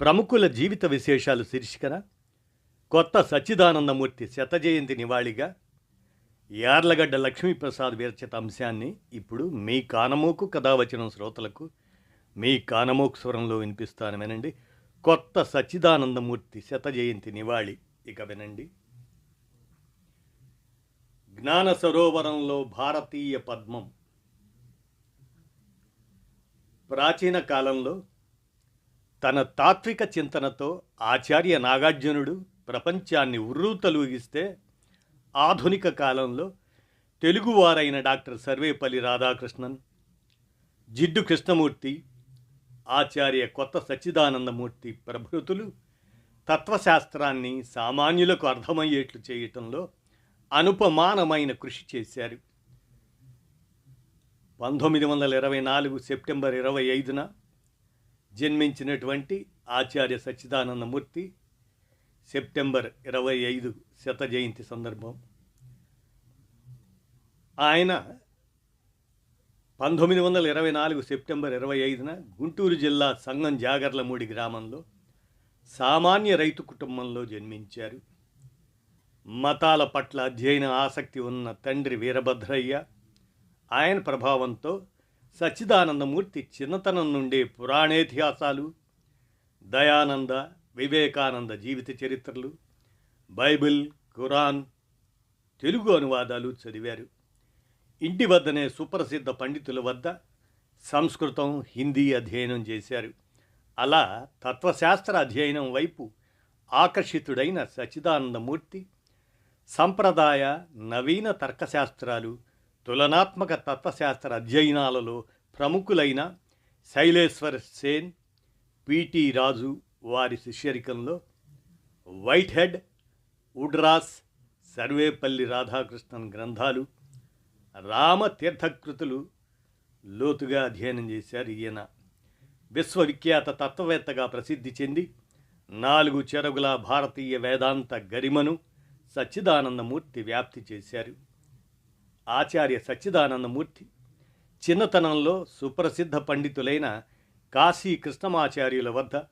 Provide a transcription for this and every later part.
ప్రముఖుల జీవిత విశేషాలు శీర్షికన కొత్త సచ్చిదానందమూర్తి శత జయంతి నివాళిగా యార్లగడ్డ లక్ష్మీప్రసాద్ విరచిత అంశాన్ని ఇప్పుడు మీ కానమోకు కథావచనం శ్రోతలకు మీ కానమోకు స్వరంలో వినిపిస్తాను వినండి. కొత్త సచ్చిదానందమూర్తి శత జయంతి నివాళి ఇక వినండి. జ్ఞాన సరోవరంలో భారతీయ పద్మం. ప్రాచీన కాలంలో తన తాత్విక చింతనతో ఆచార్య నాగార్జునుడు ప్రపంచాన్ని ఉర్రూతలూగిస్తే ఆధునిక కాలంలో తెలుగువారైన డాక్టర్ సర్వేపల్లి రాధాకృష్ణన్ జిడ్డు కృష్ణమూర్తి ఆచార్య కొత్త సచ్చిదానందమూర్తి ప్రభృతులు తత్వశాస్త్రాన్ని సామాన్యులకు అర్థమయ్యేట్లు చేయటంలో అనుపమానమైన కృషి చేశారు. పంతొమ్మిది వందల ఇరవై నాలుగు సెప్టెంబర్ ఇరవై ఐదున జన్మించినటువంటి ఆచార్య సచ్చిదానందమూర్తి సెప్టెంబర్ ఇరవై ఐదు శత జయంతి సందర్భం. ఆయన పంతొమ్మిది వందల ఇరవై నాలుగు సెప్టెంబర్ ఇరవై ఐదున గుంటూరు జిల్లా సంగం జాగర్లమూడి గ్రామంలో సామాన్య రైతు కుటుంబంలో జన్మించారు. మతాల పట్ల అధ్యయన ఆసక్తి ఉన్న తండ్రి వీరభద్రయ్య ఆయన ప్రభావంతో సచ్చిదానందమూర్తి చిన్నతనం నుండే పురాణేతిహాసాలు దయానంద వివేకానంద జీవిత చరిత్రలు బైబిల్ ఖురాన్ తెలుగు అనువాదాలు చదివారు. ఇంటి వద్దనే సుప్రసిద్ధ పండితుల వద్ద సంస్కృతం హిందీ అధ్యయనం చేశారు. అలా తత్వశాస్త్ర అధ్యయనం వైపు ఆకర్షితుడైన సచ్చిదానందమూర్తి సంప్రదాయ నవీన తర్కశాస్త్రాలు తులనాత్మక తత్వశాస్త్ర అధ్యయనాలలో ప్రముఖులైన శైలేశ్వర్ సేన్ పిటి రాజు వారి శిష్యరికంలో వైట్ హెడ్ ఉడ్రాస్ సర్వేపల్లి రాధాకృష్ణన్ గ్రంథాలు రామతీర్థకృతులు లోతుగా అధ్యయనం చేశారు. ఈయన విశ్వవిఖ్యాత తత్వవేత్తగా ప్రసిద్ధి చెంది నాలుగు చెరగుల భారతీయ వేదాంత గరిమను సచ్చిదానందమూర్తి వ్యాప్తి చేశారు. ఆచార్య సచ్చిదానందమూర్తి చిన్నతనంలో సుప్రసిద్ధ పండితులైన కాశీ కృష్ణమాచార్యుల వద్ద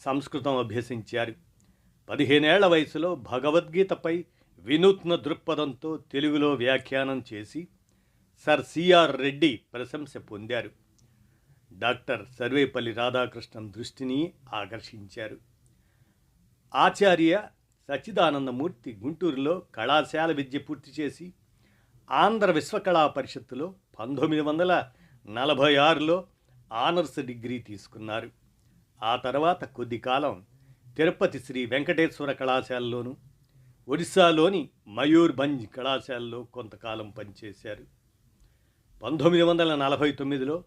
సంస్కృతం అభ్యసించారు. పదిహేనేళ్ళ వయసులో భగవద్గీతపై వినూత్న దృక్పథంతో తెలుగులో వ్యాఖ్యానం చేసి సర్ సిఆర్ రెడ్డి ప్రశంస పొందారు. డాక్టర్ సర్వేపల్లి రాధాకృష్ణన్ దృష్టిని ఆకర్షించారు. ఆచార్య సచ్చిదానందమూర్తి గుంటూరులో కళాశాల విద్య పూర్తి చేసి ఆంధ్ర విశ్వకళా పరిషత్తులో పంతొమ్మిది వందల నలభై ఆరులో ఆనర్స్ డిగ్రీ తీసుకున్నారు. ఆ తర్వాత కొద్ది కాలం తిరుపతి శ్రీ వెంకటేశ్వర కళాశాలలోను ఒడిశాలోని మయూర్భంజ్ కళాశాలలో కొంతకాలం పనిచేశారు. పంతొమ్మిది వందల నలభై తొమ్మిదిలో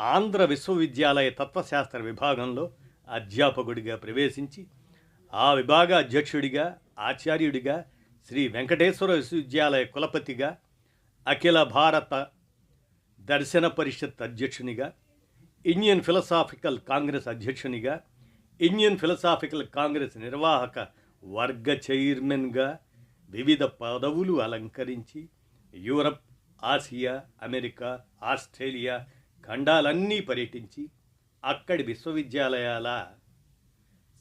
ఆంధ్ర విశ్వవిద్యాలయ తత్వశాస్త్ర విభాగంలో అధ్యాపకుడిగా ప్రవేశించి ఆ విభాగ అధ్యక్షుడిగా ఆచార్యుడిగా శ్రీ వెంకటేశ్వర విశ్వవిద్యాలయ కులపతిగా అఖిల భారత దర్శన పరిషత్ అధ్యక్షునిగా ఇండియన్ ఫిలసాఫికల్ కాంగ్రెస్ అధ్యక్షునిగా ఇండియన్ ఫిలసాఫికల్ కాంగ్రెస్ నిర్వాహక వర్గ చైర్మన్గా వివిధ పదవులు అలంకరించి యూరప్ ఆసియా అమెరికా ఆస్ట్రేలియా ఖండాలన్నీ పర్యటించి అక్కడి విశ్వవిద్యాలయాల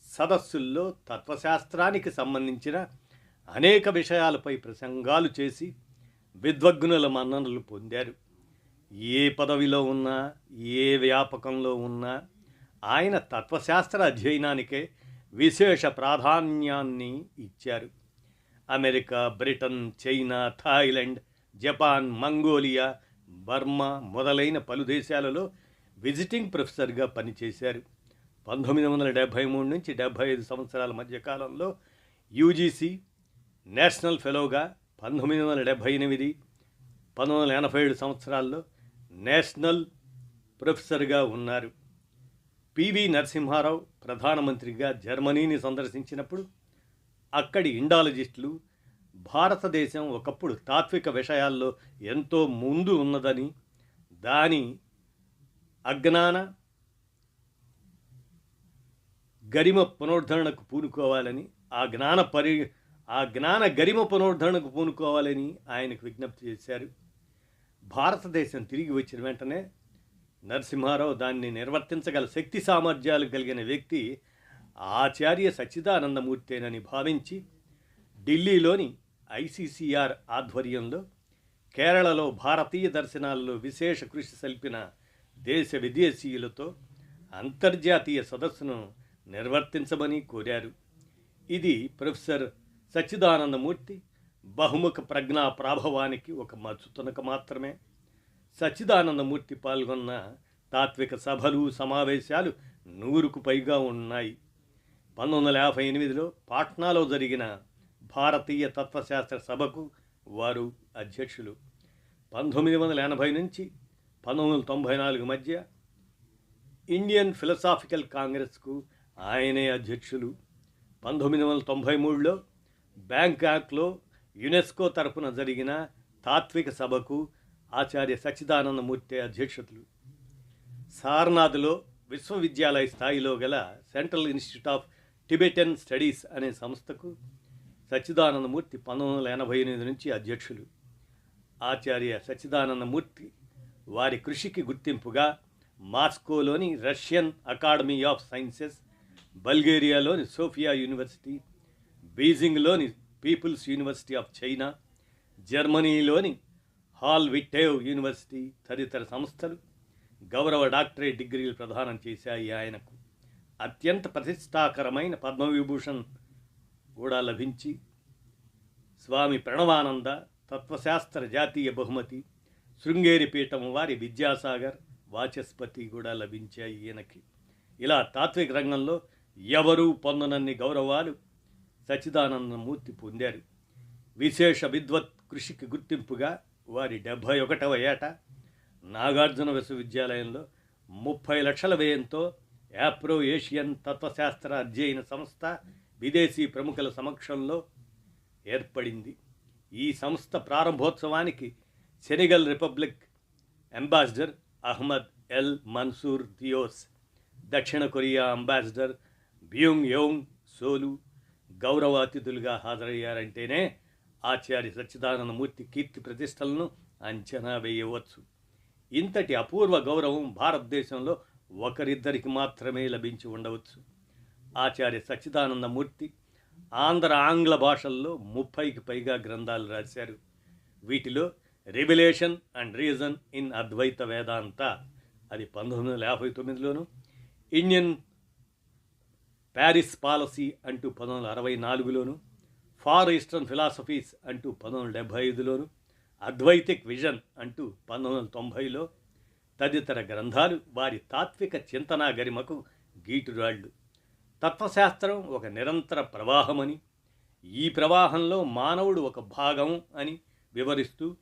సదస్సుల్లో తత్వశాస్త్రానికి సంబంధించిన అనేక విషయాలపై ప్రసంగాలు చేసి విద్వగ్నుల మన్ననలు పొందారు. ఏ పదవిలో ఉన్నా ఏ వ్యాపకంలో ఉన్నా ఆయన తత్వశాస్త్ర అధ్యయనానికే విశేష ప్రాధాన్యాన్ని ఇచ్చారు. America Britain China Thailand Japan Mongolia Burma మొదలైన పలు దేశాలలో విజిటింగ్ ప్రొఫెసర్గా పనిచేశారు. పంతొమ్మిది వందల డెబ్భై మూడు నుంచి డెబ్భై ఐదు సంవత్సరాల మధ్య కాలంలో యూజీసీ నేషనల్ ఫెలోగా పంతొమ్మిది వందల డెబ్భై ఎనిమిది పంతొమ్మిది వందల ఎనభై ఏడు సంవత్సరాల్లో నేషనల్ ప్రొఫెసర్గా ఉన్నారు. పివి నరసింహారావు ప్రధానమంత్రిగా జర్మనీని సందర్శించినప్పుడు అక్కడి ఇండాలజిస్టులు భారతదేశం ఒకప్పుడు తాత్విక విషయాల్లో ఎంతో ముందు ఉన్నదని దాని అజ్ఞాన గరిమ పునరుద్ధరణకు పూనుకోవాలని ఆ జ్ఞాన పరి ఆ జ్ఞాన గరిమ పునరుద్ధరణకు పూనుకోవాలని ఆయనకు విజ్ఞప్తి చేశారు. భారతదేశం తిరిగి వచ్చిన వెంటనే నరసింహారావు దాన్ని నిర్వర్తించగల శక్తి సామర్థ్యాలు కలిగిన వ్యక్తి ఆచార్య సచ్చిదానందమూర్తేనని భావించి ఢిల్లీలోని ఐసీసీఆర్ ఆధ్వర్యంలో కేరళలో భారతీయ దర్శనాల్లో విశేష కృషి సల్పిన దేశ విదేశీయులతో అంతర్జాతీయ సదస్సును నిర్వర్తించమని కోరారు. ఇది ప్రొఫెసర్ సచ్చిదానందమూర్తి బహుముఖ ప్రజ్ఞా ప్రాభవానికి ఒక మచ్చుతునక మాత్రమే. సచ్చిదానందమూర్తి పాల్గొన్న తాత్విక సభలు సమావేశాలు నూరుకు పైగా ఉన్నాయి. పంతొమ్మిది వందల యాభై ఎనిమిదిలో పాట్నాలో జరిగిన భారతీయ తత్వశాస్త్ర సభకు వారు అధ్యక్షులు. పంతొమ్మిది వందల ఎనభై నుంచి పంతొమ్మిది వందల తొంభై నాలుగు మధ్య ఇండియన్ ఫిలసాఫికల్ కాంగ్రెస్కు ఆయనే అధ్యక్షులు. పంతొమ్మిది వందల తొంభై మూడులో బ్యాంకాక్లో యునెస్కో తరపున జరిగిన తాత్విక సభకు ఆచార్య సచ్చిదానందమూర్తి అధ్యక్షులు సారనాథ్లో విశ్వవిద్యాలయ స్థాయిలో గల central institute of Tibetan studies అనే సంస్థకు సచ్చిదానందమూర్తి పంతొమ్మిది వందల ఎనభై ఎనిమిది నుంచి అధ్యక్షులు. ఆచార్య సచ్చిదానందమూర్తి వారి కృషికి గుర్తింపుగా మాస్కోలోని రష్యన్ అకాడమీ ఆఫ్ సైన్సెస్ బల్గేరియాలోని సోఫియా యూనివర్సిటీ బీజింగ్లోని పీపుల్స్ యూనివర్సిటీ ఆఫ్ చైనా జర్మనీలోని హాల్ విట్టేవ్ యూనివర్సిటీ తదితర సంస్థలు గౌరవ డాక్టరేట్ డిగ్రీలు ప్రదానం చేశాయి ఆయనకు. అత్యంత ప్రతిష్టాకరమైన పద్మవిభూషణ్ కూడా లభించి స్వామి ప్రణవానంద తత్వశాస్త్ర జాతీయ బహుమతి శృంగేరి పీఠం వారి విద్యాసాగర్ వాచస్పతి కూడా లభించాయి ఈయనకి. ఇలా తాత్విక రంగంలో ఎవరూ పొందనన్ని గౌరవాలు సచిదానందమూర్తి పొందారు. విశేష విద్వత్ కృషికి గుర్తింపుగా వారి డెబ్భై ఒకటవ ఏట నాగార్జున విశ్వవిద్యాలయంలో ముప్పై లక్షల వ్యయంతో యాప్రో ఏషియన్ తత్వశాస్త్ర అధ్యయన సంస్థ విదేశీ ప్రముఖుల సమక్షంలో ఏర్పడింది. ఈ సంస్థ ప్రారంభోత్సవానికి Senegal republic ambassador Ahmed El Mansour theos దక్షిణ కొరియా అంబాసిడర్ బ్యూంగ్ యోంగ్ సోలు గౌరవ అతిథులుగా హాజరయ్యారంటేనే ఆచార్య సచ్చిదానందమూర్తి కీర్తి ప్రతిష్టలను అంచనా వేయవచ్చు. ఇంతటి అపూర్వ గౌరవం భారతదేశంలో ఒకరిద్దరికి మాత్రమే లభించి ఉండవచ్చు. ఆచార్య సచ్చిదానందమూర్తి ఆంధ్ర ఆంగ్ల భాషల్లో ముప్పైకి పైగా గ్రంథాలు రాశారు. వీటిలో revelation and reason in Advaita Vedanta అది పంతొమ్మిది వందల యాభై తొమ్మిదిలోను ఇండియన్ ప్యారిస్ పాలసీ అంటూ పంతొమ్మిది వందల అరవై నాలుగులోను ఫార్ ఈస్టర్న్ ఫిలాసఫీస్ అంటూ పంతొమ్మిది వందల డెబ్భై ఐదులోను అద్వైతిక్ విజన్ అంటూ పంతొమ్మిది వందల తొంభైలో తదితర గ్రంథాలు వారి తాత్విక చింతనా గరిమకు గీటురాళ్ళు. తత్వశాస్త్రం ఒక నిరంతర ప్రవాహమని ఈ ప్రవాహంలో మానవుడు ఒక భాగం అని వివరిస్తూ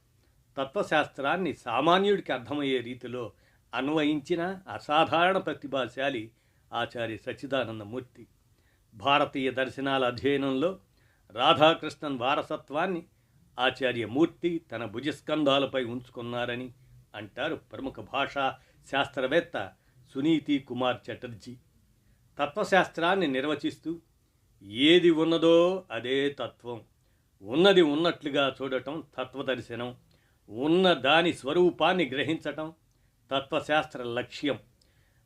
తత్వశాస్త్రాన్ని సామాన్యుడికి అర్థమయ్యే రీతిలో అన్వయించిన అసాధారణ ప్రతిభాశాలి ఆచార్య సచ్చిదానందమూర్తి. భారతీయ దర్శనాల అధ్యయనంలో రాధాకృష్ణన్ వారసత్వాన్ని ఆచార్య మూర్తి తన భుజస్కంధాలపై ఉంచుకున్నారని అంటారు ప్రముఖ భాషా శాస్త్రవేత్త సునీతి కుమార్ చటర్జీ. తత్వశాస్త్రాన్ని నిర్వచిస్తూ ఏది ఉన్నదో అదే తత్వం. ఉన్నది ఉన్నట్లుగా చూడటం తత్వదర్శనం ఉన్న దాని స్వరూపాన్ని గ్రహించటం తత్వశాస్త్ర లక్ష్యం.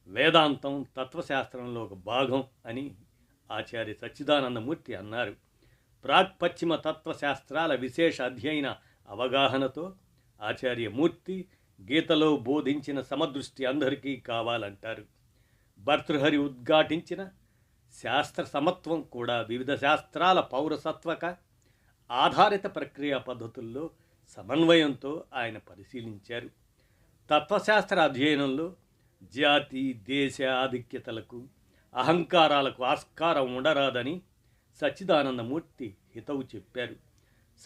వేదాంతం తత్వశాస్త్రంలో ఒక భాగం అని ఆచార్య సచ్చిదానందమూర్తి అన్నారు. ప్రాక్పశ్చిమ తత్వశాస్త్రాల విశేష అధ్యయన అవగాహనతో ఆచార్య మూర్తి గీతలో బోధించిన సమదృష్టి అందరికీ కావాలంటారు. భర్తృహరి ఉద్ఘాటించిన శాస్త్ర సమత్వం కూడా వివిధ శాస్త్రాల పౌరసత్వక ఆధారిత ప్రక్రియ పద్ధతుల్లో సమన్వయంతో ఆయన పరిశీలించారు. తత్వశాస్త్ర అధ్యయనంలో జాతి దేశ ఆధిక్యతలకు అహంకారాలకు ఆస్కారం ఉండరాదని సచ్చిదానందమూర్తి హితవు చెప్పారు.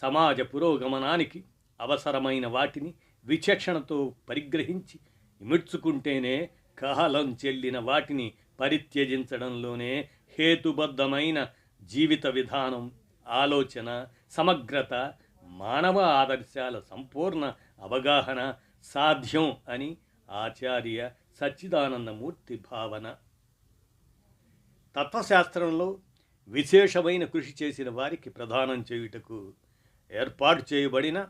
సమాజ పురోగమనానికి అవసరమైన వాటిని విచక్షణతో పరిగ్రహించి ఇమిడ్చుకుంటేనే కాలం చెల్లిన వాటిని పరిత్యజించడంలోనే హేతుబద్ధమైన జీవిత విధానం ఆలోచన సమగ్రత మానవ ఆదర్శాల సంపూర్ణ అవగాహన సాధ్యం అని ఆచార్య సచ్చిదానందమూర్తి భావన. తత్వశాస్త్రంలో విశేషమైన కృషి చేసిన వారికి ప్రదానం చేయుటకు ఏర్పాటు చేయబడిన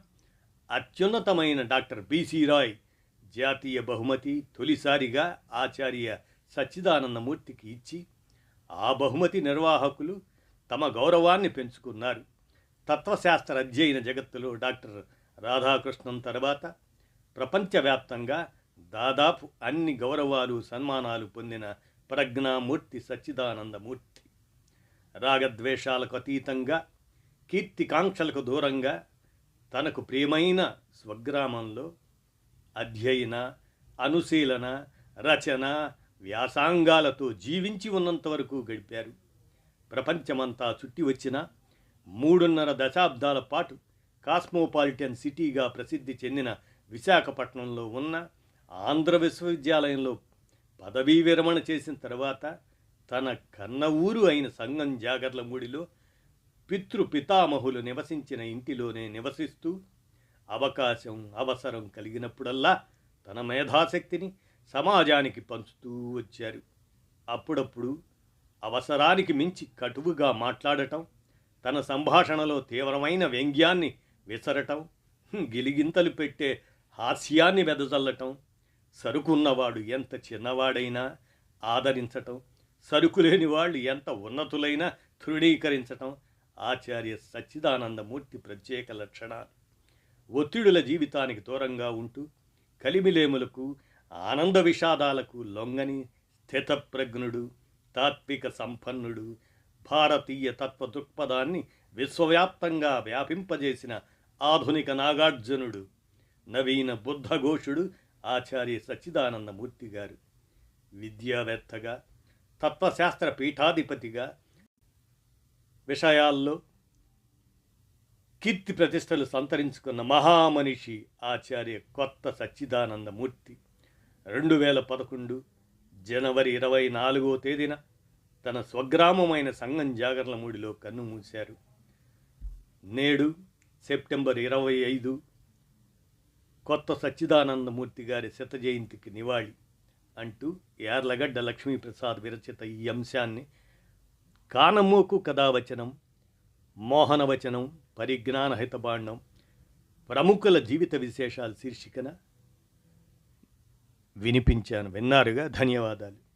అత్యున్నతమైన డాక్టర్ బీసీ రాయ్ జాతీయ బహుమతి తొలిసారిగా ఆచార్య సచ్చిదానందమూర్తికి ఇచ్చి ఆ బహుమతి నిర్వాహకులు తమ గౌరవాన్ని పెంచుకున్నారు. తత్వశాస్త్ర అధ్యయన జగత్తులో డాక్టర్ రాధాకృష్ణన్ తర్వాత ప్రపంచవ్యాప్తంగా దాదాపు అన్ని గౌరవాలు సన్మానాలు పొందిన ప్రజ్ఞామూర్తి సచ్చిదానందమూర్తి. రాగద్వేషాలకు అతీతంగా కీర్తికాంక్షలకు దూరంగా తనకు ప్రియమైన స్వగ్రామంలో అధ్యయన అనుశీలన రచన వ్యాసాంగాలతో జీవించి ఉన్నంత వరకు గడిపారు. ప్రపంచమంతా చుట్టి వచ్చిన మూడున్నర దశాబ్దాల పాటు కాస్మోపాలిటన్ సిటీగా ప్రసిద్ధి చెందిన విశాఖపట్నంలో ఉన్న ఆంధ్ర విశ్వవిద్యాలయంలో పదవీ విరమణ చేసిన తర్వాత తన కన్న ఊరు అయిన సంగం జాగర్లమూడిలో పితృ పితామహులు నివసించిన ఇంటిలోనే నివసిస్తూ అవకాశం అవసరం కలిగినప్పుడల్లా తన మేధాశక్తిని సమాజానికి పంచుతూ వచ్చారు. అప్పుడప్పుడు అవసరానికి మించి కటువుగా మాట్లాడటం తన సంభాషణలో తీవ్రమైన వ్యంగ్యాన్ని విసరటం గిలిగింతలు పెట్టే హాస్యాన్ని వెదజల్లటం సరుకున్నవాడు ఎంత చిన్నవాడైనా ఆదరించటం సరుకు లేని వాళ్ళు ఎంత ఉన్నతులైనా తృణీకరించటం ఆచార్య సచ్చిదానందమూర్తి ప్రత్యేక లక్షణాలు ఒత్తిడుల జీవితానికి దూరంగా ఉంటూ కలిమిలేములకు ఆనంద విషాదాలకు లొంగని స్థితప్రజ్ఞుడు తాత్విక సంపన్నుడు భారతీయ తత్వ దృక్పథాన్ని విశ్వవ్యాప్తంగా వ్యాపింపజేసిన ఆధునిక నాగార్జునుడు నవీన బుద్ధఘోషుడు ఆచార్య సచ్చిదానందమూర్తి గారు విద్యావేత్తగా తత్వశాస్త్ర పీఠాధిపతిగా విషయాల్లో కీర్తి ప్రతిష్టలు సంతరించుకున్న మహామనిషి ఆచార్య కొత్త సచ్చిదానందమూర్తి రెండు వేల పదకొండు జనవరి ఇరవై నాలుగో తేదీన తన స్వగ్రామమైన సంగం జాగర్లమూడిలో కన్నుమూశారు నేడు సెప్టెంబర్ ఇరవై ఐదు కొత్త సచ్చిదానందమూర్తి గారి శత జయంతికి నివాళి అంటూ యార్లగడ్డ లక్ష్మీప్రసాద్ విరచిత ఈ అంశాన్ని కానమోకు కథావచనం మోహనవచనం పరిజ్ఞాన హితబాండం ప్రముఖుల జీవిత విశేషాలు శీర్షికన వినిపించాను. విన్నారుగా? ధన్యవాదాలు.